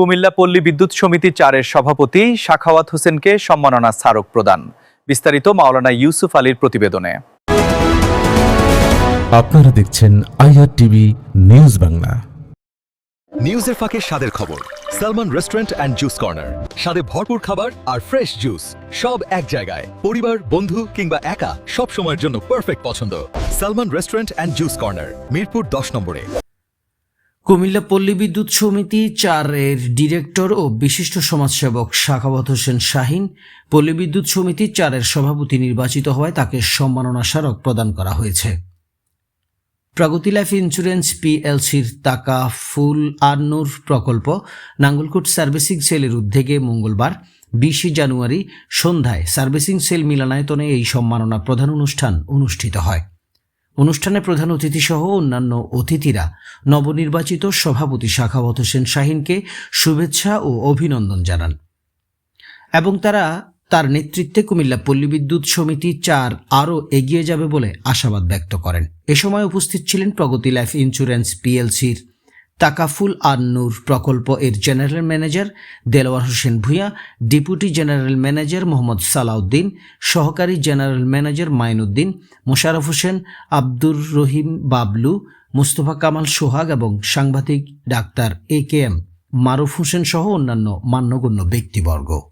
কুমিল্লা পল্লী বিদ্যুৎ সমিতি চারের সভাপতি শাখাওয়াত হোসেনকে সম্মাননা স্মারক প্রদান। বিস্তারিত মাওলানা ইউসুফ আলীর প্রতিবেদনে। আপনারা দেখছেন আইআর টিভি নিউজ বাংলা। নিউজের ফাঁকে স্বাদের খবর Salman restaurant and juice corner. স্বাদে ভরপুর খাবার আর ফ্রেশ জুস সব এক জায়গায়। পরিবার বন্ধু কিংবা একা সব সময়ের জন্য পারফেক্ট পছন্দ। Salman restaurant and juice corner Mirpur দশ নম্বরে। কুমিল্লা পল্লী বিদ্যুৎ সমিতি চারের ডিরেক্টর ও বিশিষ্ট সমাজসেবক শাখাবত হোসেন শাহিন, পল্লী বিদ্যুৎ সমিতি চারের সভাপতি নির্বাচিত হওয়ায় তাকে সম্মাননা স্মারক প্রদান করা হয়েছে। প্রগতি লাইফ ইন্স্যুরেন্স পিএলসির তাকা ফুল আন্নুর প্রকল্প নাঙ্গলকোট সার্ভিসিং সেলের উদ্যোগে মঙ্গলবার বিশে জানুয়ারি সন্ধ্যায় সার্ভিসিং সেল মিলনায়তনে এই সম্মাননা প্রধান অনুষ্ঠান অনুষ্ঠিত হয়। অনুষ্ঠানে প্রধান অতিথিসহ অন্যান্য অতিথিরা নবনির্বাচিত সভাপতি শাখাবত হোসেন শাহিনকে শুভেচ্ছা ও অভিনন্দন জানান। এবং তারা তার নেতৃত্বে কুমিল্লা পল্লী বিদ্যুৎ সমিতি চার আরও এগিয়ে যাবে বলে আশাবাদ ব্যক্ত করেন। এ সময় উপস্থিত ছিলেন প্রগতি লাইফ ইন্স্যুরেন্স পিএলসির তাকাফুল আর নূর প্রকল্প এর general manager Delwar Hossain Bhuiyan deputy general manager Mohammad Salauddin, সহকারী জেনারেল ম্যানেজার মাইনুদ্দিন মোশারফ হোসেন, আব্দুর রহিম বাবলু, মুস্তফা কামাল সোহাগ এবং সাংবাদিক doctor A K M Maruf Hossain সহ অন্যান্য মান্যগণ্য ব্যক্তিবর্গ।